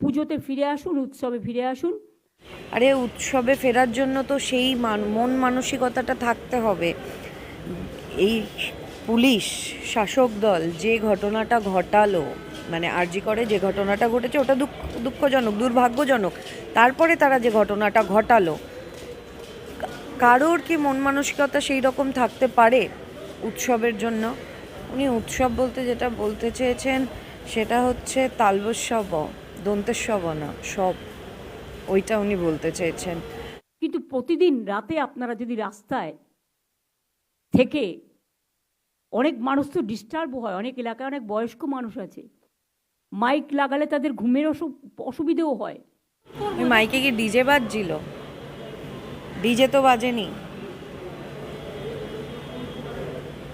পুজোতে ফিরে আসুন, উৎসবে ফিরে আসুন। আরে, উৎসবে ফেরার জন্য তো সেই মান- মন মানসিকতাটা থাকতে হবে। এই পুলিশ, শাসক দল যে ঘটনাটা ঘটালো মানে আরজি করে যে ঘটনাটা ঘটেছে, ওটা দুঃখ, দুঃখজনক, দুর্ভাগ্যজনক। তারপরে তারা যে ঘটনাটা ঘটালো, কারোর কি মন মানসিকতা সেই রকম থাকতে পারে উৎসবের জন্য? উনি উৎসব বলতে যেটা বলতে চেয়েছেন, সেটা হচ্ছে তালবস্যব দন্তেস্বব না সব ওইটা উনি বলতে চেয়েছেন কিন্তু প্রতিদিন রাতে আপনারা যদি রাস্তায় থেকে অনেক মানুষ তো ডিস্টার্ব হয় অনেক এলাকায় অনেক বয়স্ক মানুষ আছে মাইক লাগালে তাদের ঘুমের অসু- অসুবিধেও হয়। মাইকে কি ডিজে বাজছিল? ডিজে তো বাজেনি।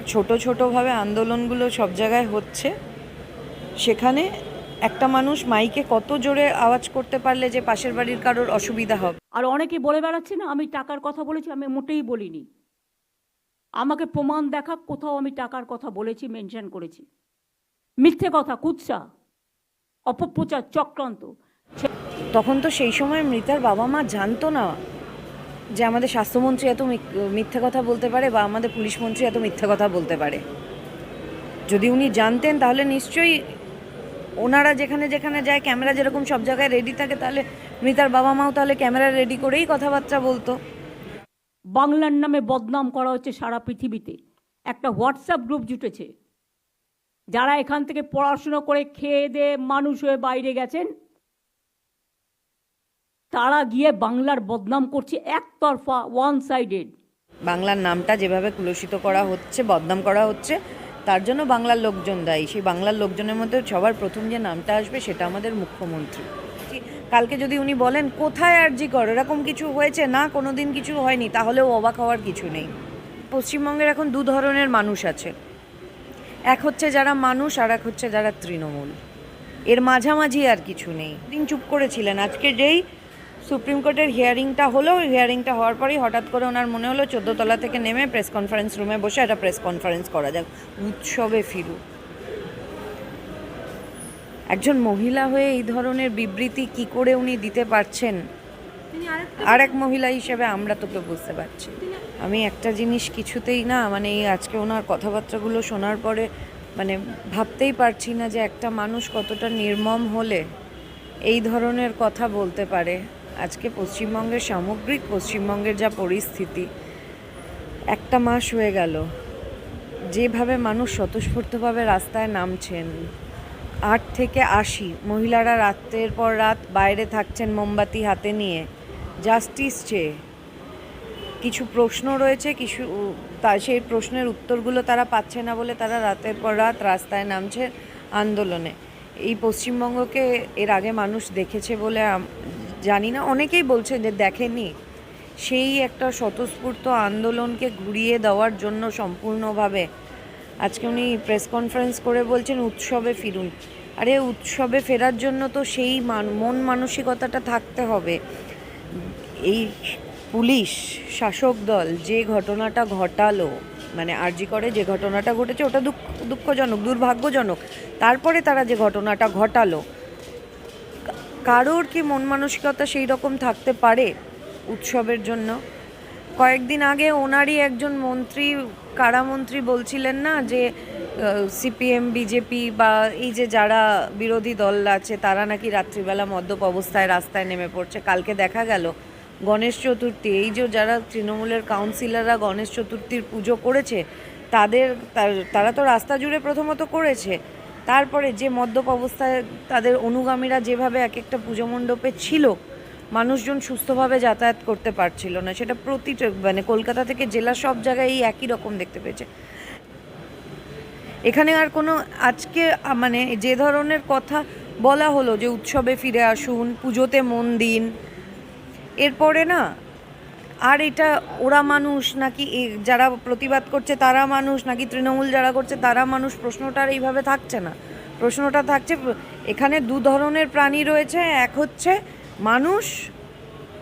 ছোট ছোটোভাবে আন্দোলনগুলো সব জায়গায় হচ্ছে। সেখানে একটা মানুষ মাইকে কত জোরে আওয়াজ করতে পারলে যে পাশের বাড়ির কারোর অসুবিধা হবে? আর অনেকে বলে বেড়াচ্ছে না আমি টাকার কথা বলেছি আমি মোটেই বলিনি। আমাকে প্রমাণ দেখা কোথাও আমি টাকার কথা বলেছি মেনশন করেছি। মিথ্যে কথা কুৎসা অপপ্রচার চক্রান্ত। তখন তো সেই সময় মৃতার বাবা মা জানতো না যে আমাদের স্বাস্থ্যমন্ত্রী এত মিথ- মিথ্যে কথা বলতে পারে বা আমাদের পুলিশ মন্ত্রী এত মিথ্যে কথা বলতে পারে। যদি উনি জানতেন তাহলে নিশ্চয়ই ওনারা যেখানে যেখানে যায় ক্যামেরা যেরকম সব জায়গায় রেডি থাকে তাহলে মৃতার বাবা মাও তাহলে ক্যামেরা রেডি করেই কথাবার্তা বলতো। বাংলার নামে বদনাম করা হচ্ছে সারা পৃথিবীতে। একটা হোয়াটসঅ্যাপ গ্রুপ জুটেছে। যারা এখান থেকে পড়াশুনো করে খেয়ে দিয়ে মানুষ হয়ে বাইরে গেছেন তারা গিয়ে বাংলার বদনাম করছে একতরফা ওয়ান সাইডেড বাংলার নামটা যেভাবে কুলসিত করা হচ্ছে বদনাম করা হচ্ছে তার জন্য বাংলার লোকজন দায়ী। সেই বাংলার লোকজনের মধ্যে সবার প্রথম যে নামটা আসবে সেটা আমাদের মুখ্যমন্ত্রী। কালকে যদি উনি বলেন, কোথায় আর জি কর? এরকম কিছু হয়েছে? না, কোনোদিন কিছু হয়নি। তাহলেও অবাক হওয়ার কিছু নেই। পশ্চিমবঙ্গের এখন দু ধরনের মানুষ আছে। এক হচ্ছে যারা মানুষ, আর এক হচ্ছে যারা তৃণমূল। এর মাঝামাঝি আর কিছু নেই। দিন চুপ করেছিলেন। আজকে যেই সুপ্রিম কোর্টের হিয়ারিংটা হলো হিয়ারিংটা হওয়ার পরেই হঠাৎ করে ওনার মনে হলো চোদ্দতলা থেকে নেমে প্রেস কনফারেন্স রুমে বসে একটা প্রেস কনফারেন্স করা যাক উৎসবে ফিরু একজন মহিলা হয়ে এই ধরনের বিবৃতি কি করে উনি দিতে পারছেন? আর এক মহিলা হিসেবে আমরা তোকে বুঝতে পারছি আমি একটা জিনিস কিছুতেই না মানে এই আজকে ওনার কথাবার্তাগুলো শোনার পরে মানে ভাবতেই পারছি না যে একটা মানুষ কতটা নির্মম হলে এই ধরনের কথা বলতে পারে। আজকে পশ্চিমবঙ্গের সামগ্রিক পশ্চিমবঙ্গের যা পরিস্থিতি, একটা মাস হয়ে গেল। যেভাবে মানুষ স্বতঃস্ফূর্তভাবে রাস্তায় নামছেন, আট থেকে আশি মহিলারা রাতের পর রাত বাইরে থাকছেন মোমবাতি হাতে নিয়ে, জাস্টিস চেয়ে কিছু প্রশ্ন রয়েছে, কিছু তা সেই প্রশ্নের উত্তরগুলো তারা পাচ্ছে না বলে তারা রাতের পর রাত রাস্তায় নামছে আন্দোলনে। এই পশ্চিমবঙ্গকে এর আগে মানুষ দেখেছে বলে জানি না, অনেকেই বলছে যে দেখেনি। সেই একটা স্বতঃস্ফূর্ত আন্দোলনকে ঘুরিয়ে দেওয়ার জন্য সম্পূর্ণভাবে আজকে উনি প্রেস কনফারেন্স করে বলছেন, উৎসবে ফিরুন। আরে, উৎসবে ফেরার জন্য তো সেই মান- মন মানসিকতাটা থাকতে হবে। এই পুলিশ, শাসক দল যে ঘটনাটা ঘটালো মানে আরজি করে যে ঘটনাটা ঘটেছে, ওটা দুঃখ, দুঃখজনক, দুর্ভাগ্যজনক। তারপরে তারা যে ঘটনাটা ঘটালো কারোর কি মন মানসিকতা সেই রকম থাকতে পারে উৎসবের জন্য? কয়েকদিন আগে ওনারই একজন মন্ত্রী, কারামন্ত্রী বলছিলেন না যে সিপিএম, বিজেপি বা এই যে যারা বিরোধী দল আছে, তারা নাকি রাত্রিবেলা মদ্যপ অবস্থায় রাস্তায় নেমে পড়ছে। কালকে দেখা গেল গণেশ চতুর্থী। এই যে যারা তৃণমূলের কাউন্সিলররা গণেশ চতুর্থীর পুজো করেছে, তাদের, তার- তারা তো রাস্তা জুড়ে প্রথমত করেছে। তারপরে যে মদ্যপ অবস্থায় তাদের অনুগামীরা যেভাবে এক একটা পুজো মণ্ডপে ছিল, মানুষজন সুস্থভাবে যাতায়াত করতে পারছিল না। সেটা প্রতিটা মানে কলকাতা থেকে জেলা সব জায়গায় এই একই রকম দেখতে পেয়েছে। এখানে আর কোনো আজকে মানে যে ধরনের কথা বলা হলো যে উৎসবে ফিরে আসুন, পুজোতে মন দিন, এরপরে না আর এটা ওরা মানুষ নাকি যারা প্রতিবাদ করছে তারা মানুষ নাকি তৃণমূল যারা করছে তারা মানুষ? প্রশ্নটা আর এইভাবে থাকছে না। প্রশ্নটা থাকছে এখানে দু ধরনের প্রাণী রয়েছে এক হচ্ছে মানুষ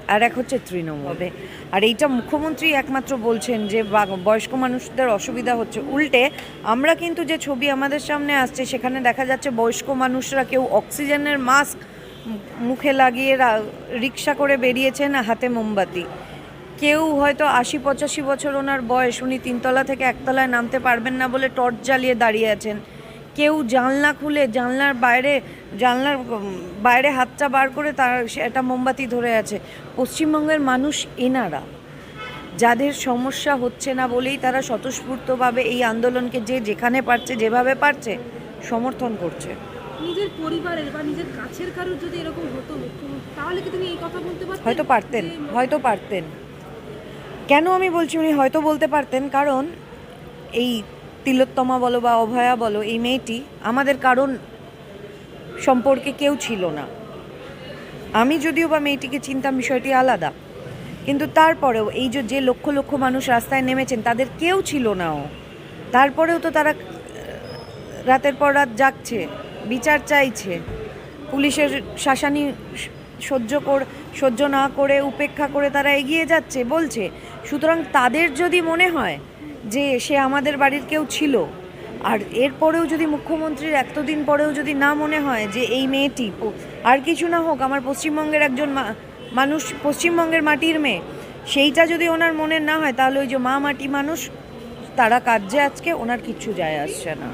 আর এক হচ্ছে তৃণমূল। আর এইটা মুখ্যমন্ত্রী একমাত্র বলছেন যে বা- বয়স্ক মানুষদের অসুবিধা হচ্ছে। উল্টে আমরা কিন্তু যে ছবি আমাদের সামনে আসছে সেখানে দেখা যাচ্ছে বয়স্ক মানুষরা কেউ অক্সিজেনের মাস্ক মুখে লাগিয়ে রিক্সা করে বেরিয়েছেন হাতে মোমবাতি। কেউ হয়তো আশি পঁচাশি বছর ওনার বয়স উনি তিনতলা থেকে একতলায় নামতে পারবেন না বলে টর্চ জ্বালিয়ে দাঁড়িয়ে আছেন। কেউ জানলা খুলে জানলার বাইরে জানলার বাইরে হাতটা বার করে তার একটা মোমবাতি ধরে আছে। পশ্চিমবঙ্গের মানুষ এনারা যাদের সমস্যা হচ্ছে না বলেই তারা স্বতঃস্ফূর্তভাবে এই আন্দোলনকে যে যেখানে পারছে যেভাবে পারছে সমর্থন করছে। নিজের পরিবারের বা নিজের কাছের কারোর যদি এরকম হতো তাহলে কি এই কথা বলতে হয়তো পারতেন হয়তো পারতেন। কেন আমি বলছি উনি হয়তো বলতে পারতেন? কারণ এই তিলোত্তমা বলো বা অভয়া বলো, এই মেয়েটি আমাদের কারণ সম্পর্কে কেউ ছিল না। আমি যদিও বা মেয়েটিকে চিনতাম, বিষয়টি আলাদা। কিন্তু তারপরেও এই যে যে লক্ষ লক্ষ মানুষ রাস্তায় নেমেছেন, তাদের কেউ ছিল না ও। তারপরেও তো তারা, রাতের পর রাত জাগছে, বিচার চাইছে, পুলিশের শাসানি সহ্য কর, সহ্য না করে, উপেক্ষা করে তারা এগিয়ে যাচ্ছে, বলছে, সুতরাং তাদের যদি মনে হয় যে সে আমাদের বাড়ির কেউ ছিল, আর এরপরেও যদি মুখ্যমন্ত্রীর এতদিন পরেও যদি না মনে হয় যে এই মেয়েটি, আর কিছু না হোক, আমার পশ্চিমবঙ্গের একজন মানুষ, পশ্চিমবঙ্গের মাটির মেয়ে, সেইটা যদি ওনার মনে না হয়, তাহলে ওই যে মা মাটি মানুষ, তারা কাজে আজকে, ওনার কিচ্ছু যায় আসছে না।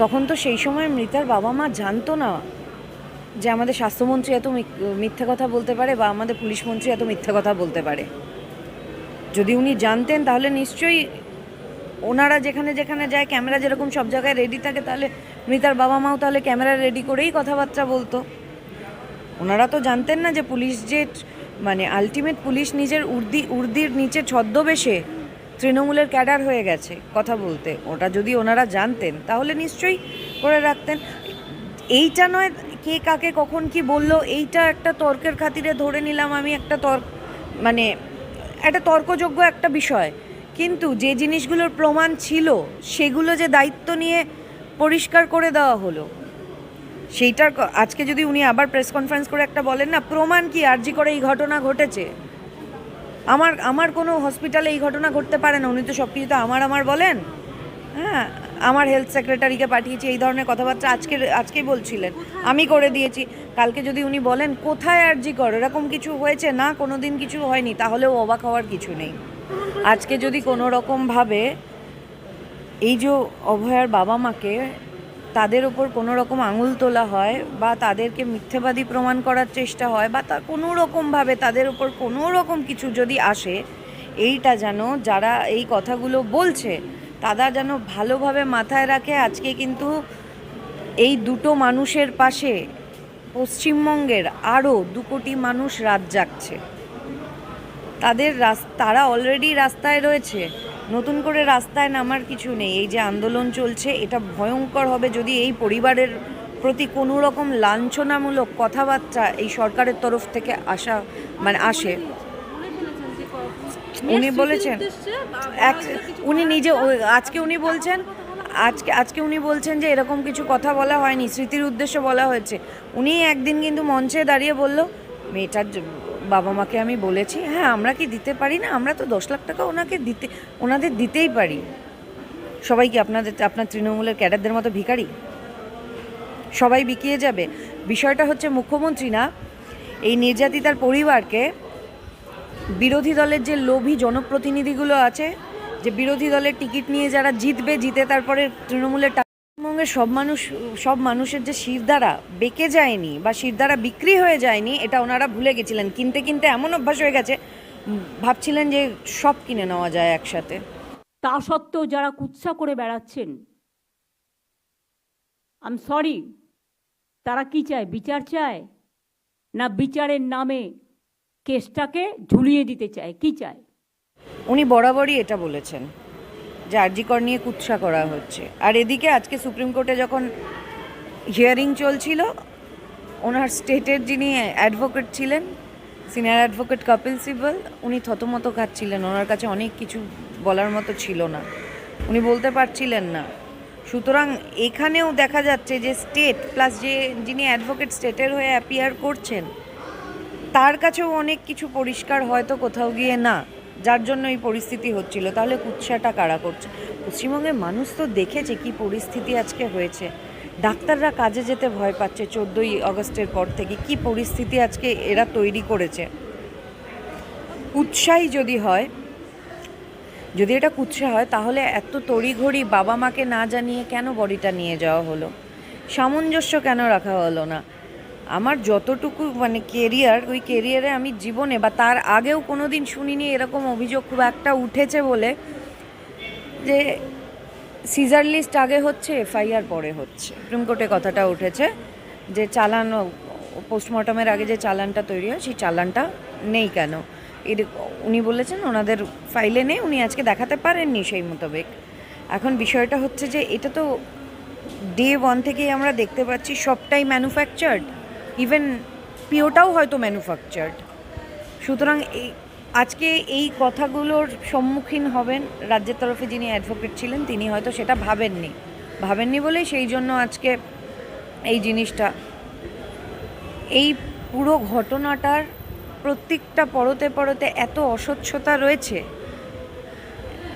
তখন তো সেই সময় মৃতার বাবা মা জানতো না যে আমাদের স্বাস্থ্যমন্ত্রী এত মিথ- মিথ্যে কথা বলতে পারে বা আমাদের পুলিশ মন্ত্রী এত মিথ্যে কথা বলতে পারে। যদি উনি জানতেন তাহলে নিশ্চয়ই ওনারা যেখানে যেখানে যায়, ক্যামেরা যেরকম সব জায়গায় রেডি থাকে, তাহলে মৃতার বাবা মাও তাহলে ক্যামেরা রেডি করেই কথাবার্তা বলতো। ওনারা তো জানতেন না যে পুলিশ যে মানে আলটিমেট পুলিশ নিজের উর্দি, উর্দির নিচে ছদ্মবেশে তৃণমূলের ক্যাডার হয়ে গেছে কথা বলতে। ওটা যদি ওনারা জানতেন, তাহলে নিশ্চয়ই করে রাখতেন। এইটা নয় কে কাকে কখন কি বলল, এইটা একটা তর্কের খাতিরে ধরে নিলাম আমি একটা তর্ক মানে একটা তর্কযোগ্য একটা বিষয়। কিন্তু যে জিনিসগুলোর প্রমাণ ছিল, সেগুলো যে দায়িত্ব নিয়ে পরিষ্কার করে দেওয়া হলো, সেইটার আজকে যদি উনি আবার প্রেস কনফারেন্স করে একটা বলেন, না, প্রমাণ কি আরজি করে এই ঘটনা ঘটেছে? আমার আমার কোনো হসপিটালে এই ঘটনা ঘটতে পারে না, উনি তো সব কিছু তো আমার আমার বলেন। হ্যাঁ আমার হেলথ সেক্রেটারিকে পাঠিয়েছি, এই ধরনের কথাবার্তা আজকে, আজকেই বলছিলেন। আমি করে দিয়েছি। কালকে যদি উনি বলেন, কোথায় আরজি কর? এরকম কিছু হয়েছে না কোনো দিন কিছু হয়নি তাহলেও অবাক হওয়ার কিছু নেই। আজকে যদি কোনো রকমভাবে এই যে অভয়ার বাবা মাকে তাদের ওপর কোনো রকম আঙুল তোলা হয় বা তাদেরকে মিথ্যেবাদী প্রমাণ করার চেষ্টা হয় বা তা কোনো রকমভাবে তাদের ওপর কোনো রকম কিছু যদি আসে, এইটা যেন যারা এই কথাগুলো বলছে তারা যেন ভালোভাবে মাথায় রাখে, আজকে কিন্তু এই দুটো মানুষের পাশে পশ্চিমবঙ্গের আরও দু কোটি মানুষ রাত জাগছে। তাদের তারা অলরেডি রাস্তায় রয়েছে, নতুন করে রাস্তায় নামার কিছু নেই, এই যে আন্দোলন চলছে, এটা ভয়ঙ্কর হবে যদি এই পরিবারের প্রতি কোনো রকম লাঞ্ছনামূলক কথাবার্তা এই সরকারের তরফ থেকে আসা মানে আসে। উনি বলেছেন এক উনি নিজে ও- আজকে উনি বলছেন আজকে আজকে উনি বলছেন যে এরকম কিছু কথা বলা হয়নি স্মৃতির উদ্দেশ্যে বলা হয়েছে। উনি একদিন কিন্তু মঞ্চে দাঁড়িয়ে বলল মেয়েটার বাবা মাকে আমি বলেছি হ্যাঁ আমরা কি দিতে পারি না? আমরা তো দশ লাখ টাকা ওনাকে দিতে ওনাদের দিতেই পারি। সবাই কি আপনাদের আপনার তৃণমূলের ক্যাডারদের মতো ভিখারি? সবাই বিকিয়ে যাবে। বিষয়টা হচ্ছে মুখ্যমন্ত্রী না এই নির্যাতিতার পরিবারকে বিরোধী দলের যে লোভী জনপ্রতিনিধিগুলো আছে, যে বিরোধী দলের টিকিট নিয়ে যারা জিতবে, জিতে তারপরে তৃণমূলের পশ্চিমবঙ্গের সব মানুষ, সব মানুষের যে শিরদারা বেঁকে যায়নি বা শিরদারা বিক্রি হয়ে যায়নি, এটা ওনারা ভুলে গেছিলেন। কিনতে কিনতে এমন অভ্যাস হয়ে গেছে, ভাবছিলেন যে সব কিনে নেওয়া যায় একসাথে। তা সত্ত্বেও যারা কুৎসা করে বেড়াচ্ছেন আম সরি তারা কি চায়? বিচার চায়? না বিচারের নামে কেসটাকে ঝুলিয়ে দিতে চায়, কি চায়? উনি বরাবরই এটা বলেছেন, যে আরজিকর নিয়ে কুৎসা করা হচ্ছে। আর এদিকে আজকে সুপ্রিম কোর্টে যখন হিয়ারিং চলছিল, ওনার স্টেটের যিনি অ্যাডভোকেট ছিলেন, সিনিয়র অ্যাডভোকেট কপিল সিবল, উনি থতমত খাচ্ছিলেন ওনার কাছে অনেক কিছু বলার মতো ছিল না। উনি বলতে পারছিলেন না। সুতরাং এখানেও দেখা যাচ্ছে যে স্টেট, প্লাস যে যিনি অ্যাডভোকেট স্টেটের হয়ে অ্যাপিয়ার করছেন তার কাছেও অনেক কিছু পরিষ্কার হয়তো কোথাও গিয়ে না, যার জন্য এই পরিস্থিতি হচ্ছিল। তাহলে কুৎসাটা কারা করছে? পশ্চিমবঙ্গের মানুষ তো দেখেছে কি পরিস্থিতি আজকে হয়েছে। ডাক্তাররা কাজে যেতে ভয় পাচ্ছে চোদ্দোই আগস্টের পর থেকে। কি পরিস্থিতি আজকে এরা তৈরি করেছে? উৎসাহী যদি হয়, যদি এটা কুৎসা হয়, তাহলে এত তড়িঘড়ি বাবা মাকে না জানিয়ে কেন বডিটা নিয়ে যাওয়া হলো? সামঞ্জস্য কেন রাখা হলো না? আমার যতটুকু মানে কেরিয়ার ওই কেরিয়ারে আমি জীবনে বা তার আগেও কোনো দিন শুনিনি এরকম অভিযোগ খুব একটা উঠেছে বলে যে সিজার লিস্ট আগে হচ্ছে, এফআইআর পরে হচ্ছে। সুপ্রিম কোর্টে কথাটা উঠেছে যে চালান, পোস্টমর্টমের আগে যে চালানটা তৈরি হয়, সেই চালানটা নেই কেন? এর উনি বলেছেন ওনাদের ফাইলে নেই, উনি আজকে দেখাতে পারেননি সেই মোতাবেক। এখন বিষয়টা হচ্ছে যে এটা তো ডে ওয়ান থেকেই আমরা দেখতে পাচ্ছি সবটাই ম্যানুফ্যাকচার্ড ইভেন পিওটাও হয়তো ম্যানুফ্যাকচার্ড সুতরাং এই, আজকে এই কথাগুলোর সম্মুখীন হবেন রাজ্যের তরফে যিনি অ্যাডভোকেট ছিলেন, তিনি হয়তো সেটা ভাবেননি। ভাবেননি বলেই সেই জন্য আজকে এই জিনিসটা। এই পুরো ঘটনাটার প্রত্যেকটা পরতে পরতে এত অস্বচ্ছতা রয়েছে,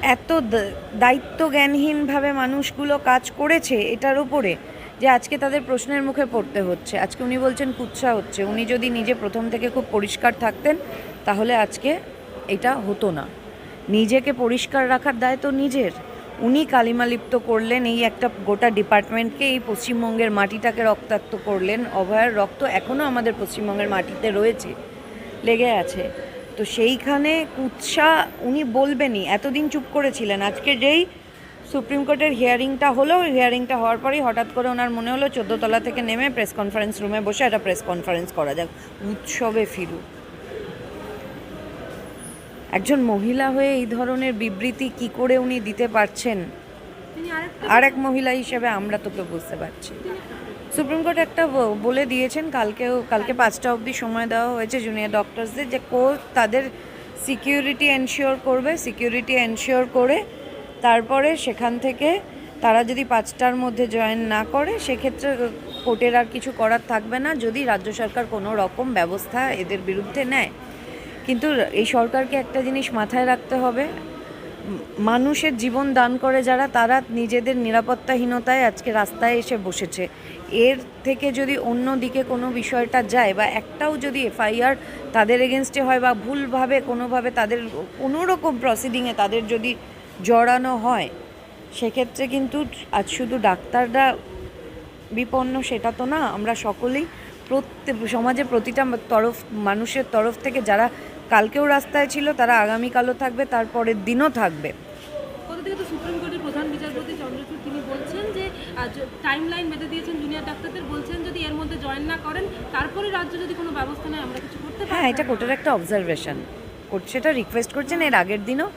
এত দ- দায়িত্বজ্ঞানহীনভাবে মানুষগুলো কাজ করেছে এটার উপরে। যে আজকে তাদের প্রশ্নের মুখে পড়তে হচ্ছে। আজকে উনি বলছেন কুৎসা হচ্ছে। উনি যদি নিজে প্রথম থেকে খুব পরিষ্কার থাকতেন, তাহলে আজকে এটা হতো না। নিজেকে পরিষ্কার রাখার দায় তো নিজের। উনি কালিমালিপ্ত করলেন, এই একটা গোটা ডিপার্টমেন্টকে, এই পশ্চিমবঙ্গের মাটিটাকে রক্তাক্ত করলেন। অভয়ার রক্ত এখনও আমাদের পশ্চিমবঙ্গের মাটিতে রয়েছে, লেগে আছে। তো সেইখানে কুৎসা, উনি বলবেনই, এতদিন চুপ করেছিলেন। আজকে যেই সুপ্রিম কোর্টের হিয়ারিংটা হলো হিয়ারিংটা হওয়ার পরেই হঠাৎ করে ওনার মনে হলো চোদ্দোতলা থেকে নেমে প্রেস কনফারেন্স রুমে বসে একটা প্রেস কনফারেন্স করা যাক উৎসবে ফিরু একজন মহিলা হয়ে এই ধরনের বিবৃতি কি করে উনি দিতে পারছেন? আর এক মহিলা হিসেবে আমরা তোকে বুঝতে পারছি। সুপ্রিম কোর্ট একটা বলে দিয়েছেন কালকেও কালকে পাঁচটা অবধি সময় দেওয়া হয়েছে জুনিয়র ডক্টরসদের যে কোর্ট তাদের সিকিউরিটি এনশিওর করবে সিকিউরিটি এনশিওর করে তারপরে সেখান থেকে তারা যদি পাঁচটার মধ্যে জয়েন না করে, সেক্ষেত্রে কোর্টের আর কিছু করার থাকবে না যদি রাজ্য সরকার কোনো রকম ব্যবস্থা এদের বিরুদ্ধে নেয়। কিন্তু এই সরকারকে একটা জিনিস মাথায় রাখতে হবে, মানুষের জীবন দান করে যারা, তারা নিজেদের নিরাপত্তাহীনতায় আজকে রাস্তায় এসে বসেছে। এর থেকে যদি অন্য দিকে কোনো বিষয়টা যায় বা একটাও যদি এফআইআর তাদের এগেনস্টে হয় বা ভুলভাবে কোনোভাবে তাদের কোনো রকম প্রসিডিংয়ে তাদের যদি জড়ানো হয় সেক্ষেত্রে কিন্তু আজ শুধু ডাক্তাররা বিপন্ন সেটা তো না আমরা সকলেই প্রত্যেক সমাজে প্রতিটা তরফ মানুষের তরফ থেকে যারা কালকেও রাস্তায় ছিল তারা আগামীকালও থাকবে তারপরের দিনও থাকবে। কোথা সুপ্রিম কোর্টের প্রধান বিচারপতি চন্দ্রচূড় তিনি বলছেন যে টাইম লাইন বেঁধে দিয়েছেন জুনিয়র ডাক্তারদের বলছেন যদি এর মধ্যে জয়েন না করেন তারপরে রাজ্য যদি কোনো ব্যবস্থা নেয় আমরা কিছু করতে পারি হ্যাঁ এটা কোর্টের একটা অবজারভেশন কোর্ট সেটা রিকোয়েস্ট করছেন এর আগের দিনও।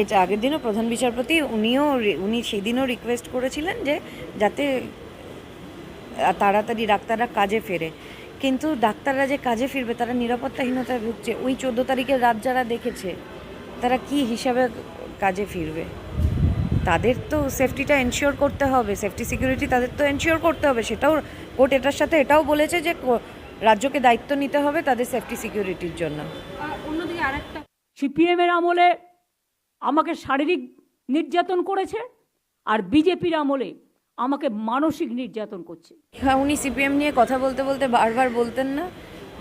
এটা আগের দিনও প্রধান বিচারপতি, উনিও উনি সেদিনও রিকোয়েস্ট করেছিলেন যে যাতে তাড়াতাড়ি ডাক্তাররা কাজে ফেরে। কিন্তু ডাক্তাররা যে কাজে ফিরবে, তারা নিরাপত্তাহীনতায় ভুগছে। ওই চোদ্দ তারিখের রাত যারা দেখেছে, তারা কি হিসাবে কাজে ফিরবে? তাদের তো সেফটিটা এনশিওর করতে হবে সেফটি সিকিউরিটি তাদের তো এনশিওর করতে হবে। সেটাও কোর্ট এটার সাথে এটাও বলেছে যে রাজ্যকে দায়িত্ব নিতে হবে তাদের সেফটি সিকিউরিটির জন্য। অন্যদিকে আরেকটা সিপিএমের আমলে আমাকে শারীরিক নির্যাতন করেছে আর বিজেপির আমলে আমাকে মানসিক নির্যাতন করছে। হ্যাঁ উনি সিপিএম নিয়ে কথা বলতে বলতে বারবার বলতেন না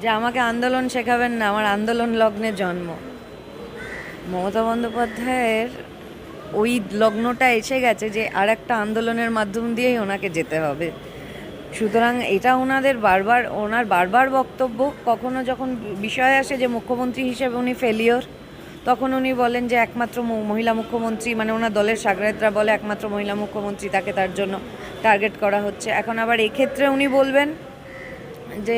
যে আমাকে আন্দোলন শেখাবেন না, আমার আন্দোলন লগ্নে জন্ম। মমতা বন্দ্যোপাধ্যায়ের ওই লগ্নটা এসে গেছে যে আর একটা আন্দোলনের মাধ্যম দিয়েই ওনাকে যেতে হবে। সুতরাং এটা ওনাদের বারবার, ওনার বারবার বক্তব্য। কখনো যখন বিষয় আসে যে মুখ্যমন্ত্রী হিসেবে উনি ফেলিওর তখন উনি বলেন যে একমাত্র মহিলা মুখ্যমন্ত্রী মানে ওনার দলের সাগরেতরা বলে একমাত্র মহিলা মুখ্যমন্ত্রী, তাকে তার জন্য টার্গেট করা হচ্ছে। এখন আবার এক্ষেত্রে উনি বলবেন যে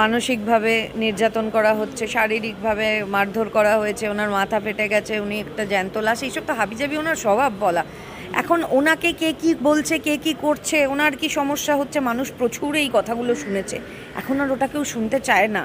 মানসিকভাবে নির্যাতন করা হচ্ছে, শারীরিকভাবে মারধর করা হয়েছে, ওনার মাথা ফেটে গেছে, উনি একটা জ্যান্ত লাশ, এইসব তো হাবিজাবি ওনার স্বভাব বলা। এখন ওনাকে কে কি বলছে, কে কি করছে, ওনার কি সমস্যা হচ্ছে, মানুষ প্রচুর এই কথাগুলো শুনেছে। এখন আর ওটা কেউ শুনতে চায় না।